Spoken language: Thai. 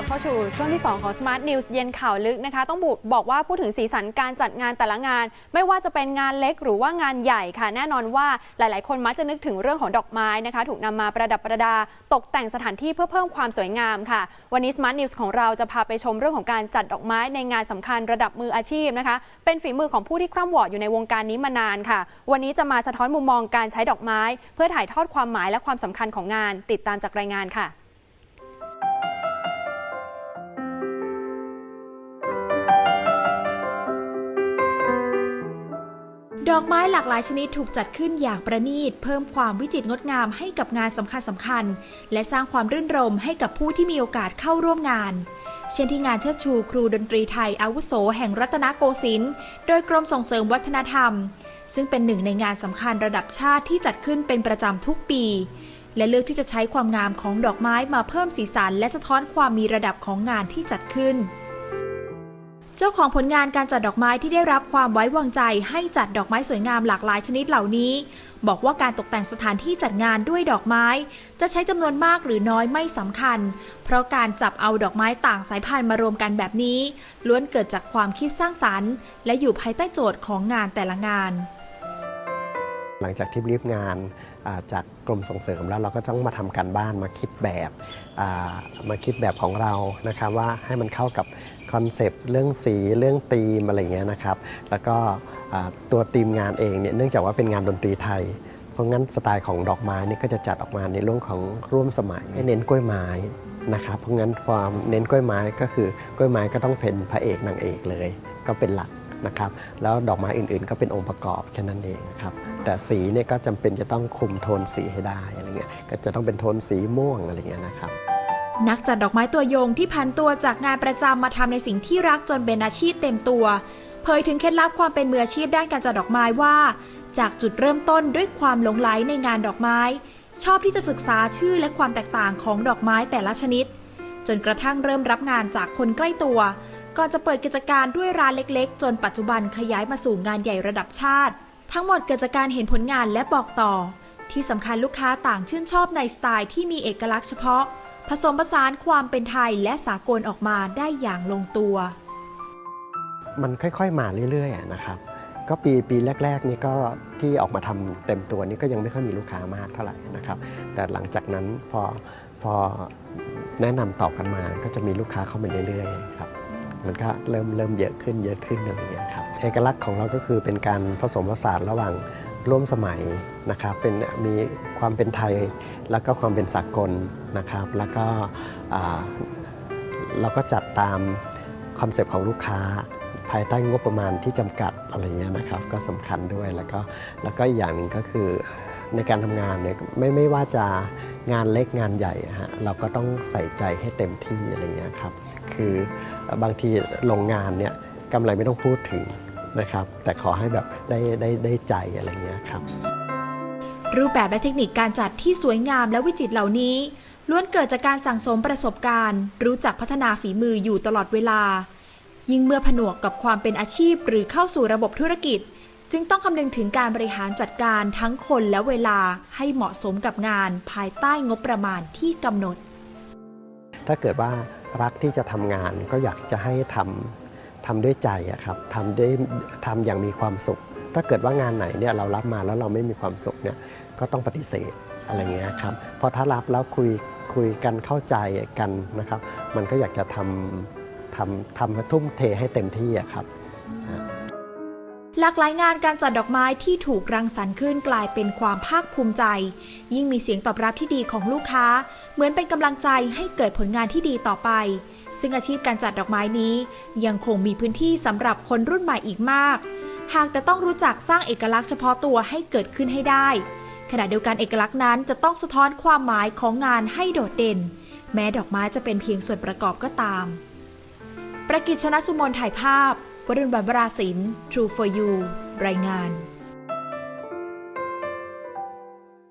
ลับเข้าสู่ช่วงที่ 2 ของ Smart News เย็นข่าวลึกนะคะ ต้องบอกบอกว่าพูดถึงสีสันการจัดงานแต่ละงาน ไม่ว่าจะเป็นงานเล็กหรือว่างานใหญ่ค่ะ แน่นอนว่าหลาย ๆ คนมักจะนึกถึงเรื่องของดอกไม้นะคะ ถูกนำมาประดับประดา ตกแต่งสถานที่เพื่อเพิ่มความสวยงามค่ะ วันนี้ Smart News ของเราจะพาไปชมเรื่องของการจัดดอกไม้ในงานสำคัญระดับมืออาชีพนะคะ เป็นฝีมือของผู้ที่คร่ำวอดอยู่ในวงการนี้มานานค่ะ วันนี้จะมาสะท้อนมุมมองการใช้ดอกไม้ เพื่อถ่ายทอดความหมายและความสำคัญของงาน ติดตามจากรายงานค่ะ ดอกไม้หลากหลายชนิดถูกจัดขึ้นอย่างประณีต เพิ่มความวิจิตรงดงามให้กับงานสำคัญสำคัญ และสร้างความรื่นรมให้กับผู้ที่มีโอกาสเข้าร่วมงาน เช่นที่งานเชิดชูครูดนตรีไทยอาวุโสแห่งรัตนโกสินทร์โดยกรมส่งเสริมวัฒนธรรม ซึ่งเป็นหนึ่งในงานสำคัญระดับชาติที่จัดขึ้นเป็นประจำทุกปี และเลือกที่จะใช้ความงามของดอกไม้มาเพิ่มสีสัน และสะท้อนความมีระดับของงานที่จัดขึ้น เจ้าของผลงานการจัดดอกไม้ที่ได้รับความไว้วางใจ ให้จัดดอกไม้สวยงามหลากหลายชนิดเหล่านี้ บอกว่าการตกแต่งสถานที่จัดงานด้วยดอกไม้ จะใช้จำนวนมากหรือน้อยไม่สำคัญ เพราะการจับเอาดอกไม้ต่างสายพันธุ์มารวมกันแบบนี้ ล้วนเกิดจากความคิดสร้างสรรค์ และอยู่ภายใต้โจทย์ของงานแต่ละงาน หลังจากที่รีบงานจากกรมส่งเสริมแล้วเราก็ต้องมาทำการบ้านมาคิดแบบมาคิดแบบของเรานะครับว่าให้มันเข้ากับคอนเซปต์เรื่องสีเรื่องธีมอะไรเงี้ยนะครับ แล้วก็ตัวธีมงานเองเนี่ยเนื่องจากว่าเป็นงานดนตรีไทยเพราะงั้นสไตล์ของดอกไม้นี่ก็จะจัดออกมาในเรื่องของร่วมสมัยให้เน้นกล้วยไม้นะครับเพราะงั้นความเน้นกล้วยไม้ก็คือกล้วยไม้ก็ต้องเป็นพระเอกนางเอกเลย ก็เป็นหลัก นะครับแล้วดอกไม้อื่นๆ ก็เป็นองค์ประกอบแค่นั้นเองครับแต่สีเนี่ยก็จำเป็นจะต้องคุมโทนสีให้ได้อะไรเงี้ยก็จะต้องเป็นโทนสีม่วงอะไรเงี้ยนะครับนักจัดดอกไม้ตัวยงที่พันตัวจากงานประจำมาทำในสิ่งที่รักจนเป็นอาชีพเต็มตัวเผยถึงเคล็ดลับความเป็นมืออาชีพด้านการจัดดอกไม้ว่า จากจุดเริ่มต้นด้วยความหลงไหลในงานดอกไม้ ชอบที่จะศึกษาชื่อและความแตกต่างของดอกไม้แต่ละชนิด จนกระทั่งเริ่มรับงานจากคนใกล้ตัว ก่อนจะเปิดกิจการด้วยร้านเล็กๆ จนปัจจุบันขยายมาสู่งานใหญ่ระดับชาติ ทั้งหมดเกิดจากการเห็นผลงานและบอกต่อ ที่สำคัญลูกค้าต่างชื่นชอบในสไตล์ที่มีเอกลักษณ์เฉพาะ ผสมผสานความเป็นไทยและสากลออกมาได้อย่างลงตัว มันค่อยๆมาเรื่อยๆนะครับก็ปีปีแรก ๆ นี่ก็ที่ออกมาทำเต็มตัวนี่ก็ยังไม่ค่อยมีลูกค้ามากเท่าไหร่นะครับ แต่หลังจากนั้นพอพอแนะนำต่อกันมาก็จะมีลูกค้าเข้ามาเรื่อยๆครับ มันก็เริ่มเริ่มเยอะขึ้นเยอะขึ้นอะไรอย่างเงี้ยครับเอกลักษณ์ของเราก็คือเป็นการผสมผสานระหว่างร่วมสมัยนะครับเป็นมีความเป็นไทยแล้วก็ความเป็นสากลนะครับ แล้วก็เราก็จัดตามคอนเซปต์ของลูกค้าภายใต้งบประมาณที่จำกัดอะไรเงี้ยนะครับ ก็สำคัญด้วยแล้วก็แล้วก็อีกอย่างหนึ่งก็คือในการทำงานเนี่ยไม่ไม่ว่าจะงานเล็กงานใหญ่ฮะเราก็ต้องใส่ใจให้เต็มที่อะไรเงี้ยครับ คือบางทีลงงานเนี่ยกำไรไม่ต้องพูดถึงนะครับ แต่ขอให้แบบได้ได้ได้ใจอะไรเงี้ยครับ รูปแบบและเทคนิคการจัดที่สวยงามและวิจิตรเหล่านี้ล้วนเกิดจากการสั่งสมประสบการณ์ รู้จักพัฒนาฝีมืออยู่ตลอดเวลา ยิ่งเมื่อผนวกกับความเป็นอาชีพหรือเข้าสู่ระบบธุรกิจ จึงต้องคำนึงถึงการบริหารจัดการทั้งคนและเวลาให้เหมาะสมกับงานภายใต้งบประมาณที่กำหนด ถ้าเกิดว่า รักที่จะทำงาน ก็อยากจะให้ทำทำด้วยใจครับทำด้วยทำอย่างมีความสุข ถ้าเกิดว่างานไหนเนี่ยเรารับมาแล้วเราไม่มีความสุขเนี่ยก็ต้องปฏิเสธอะไรเงี้ยครับพอถ้ารับแล้วคุยคุยกันเข้าใจกันนะครับ มันก็อยากจะทำทำทำทุ่มเทให้เต็มที่ครับ หลากหลายงานการจัดดอกไม้ที่ถูกรังสรรค์ขึ้นกลายเป็นความภาคภูมิใจ ยิ่งมีเสียงตอบรับที่ดีของลูกค้า เหมือนเป็นกำลังใจให้เกิดผลงานที่ดีต่อไป ซึ่งอาชีพการจัดดอกไม้นี้ ยังคงมีพื้นที่สำหรับคนรุ่นใหม่อีกมาก หากแต่ต้องรู้จักสร้างเอกลักษณ์เฉพาะตัวให้เกิดขึ้นให้ได้ ขณะเดียวกันเอกลักษณ์นั้นจะต้องสะท้อนความหมายของงานให้โดดเด่น แม้ดอกไม้จะเป็นเพียงส่วนประกอบก็ตาม ประกิจชนะสุมนถ่ายภาพ วรุณบัณฑราศิลป์ True for You รายงาน